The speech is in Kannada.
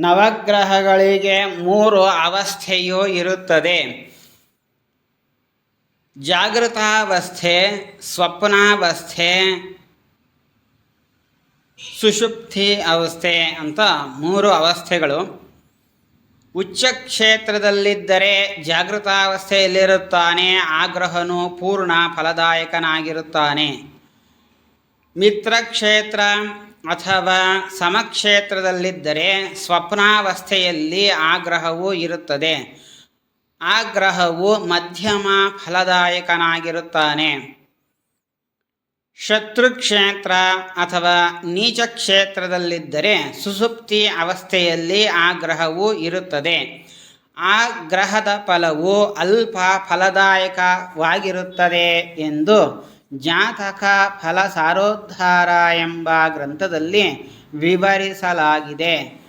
ನವಗ್ರಹಗಳಿಗೆ ಮೂರು ಅವಸ್ಥೆಯು ಇರುತ್ತದೆ. ಜಾಗೃತಾವಸ್ಥೆ, ಸ್ವಪ್ನಾವಸ್ಥೆ, ಸುಷುಪ್ತಿ ಅವಸ್ಥೆ ಅಂತ ಮೂರು ಅವಸ್ಥೆಗಳು. ಉಚ್ಚ ಕ್ಷೇತ್ರದಲ್ಲಿದ್ದರೆ ಜಾಗೃತಾವಸ್ಥೆಯಲ್ಲಿರುತ್ತಾನೆ ಆ ಗ್ರಹನು ಪೂರ್ಣ ಫಲದಾಯಕನಾಗಿರುತ್ತಾನೆ. ಮಿತ್ರಕ್ಷೇತ್ರ ಅಥವಾ ಸಮಕ್ಷೇತ್ರದಲ್ಲಿದ್ದರೆ ಸ್ವಪ್ನಾವಸ್ಥೆಯಲ್ಲಿ ಆ ಗ್ರಹವು ಇರುತ್ತದೆ. ಆ ಗ್ರಹವು ಮಧ್ಯಮ ಫಲದಾಯಕನಾಗಿರುತ್ತಾನೆ. ಶತ್ರುಕ್ಷೇತ್ರ ಅಥವಾ ನೀಚ ಕ್ಷೇತ್ರದಲ್ಲಿದ್ದರೆ ಸುಸುಪ್ತಿ ಅವಸ್ಥೆಯಲ್ಲಿ ಗ್ರಹವು ಇರುತ್ತದೆ. ಆ ಗ್ರಹದ ಫಲವು ಅಲ್ಪ ಫಲದಾಯಕವಾಗಿರುತ್ತದೆ ಎಂದು ಜಾತಕ ಫಲ ಸಾರೋದ್ಧಾರ ಎಂಬ ಗ್ರಂಥದಲ್ಲಿ ವಿವರಿಸಲಾಗಿದೆ.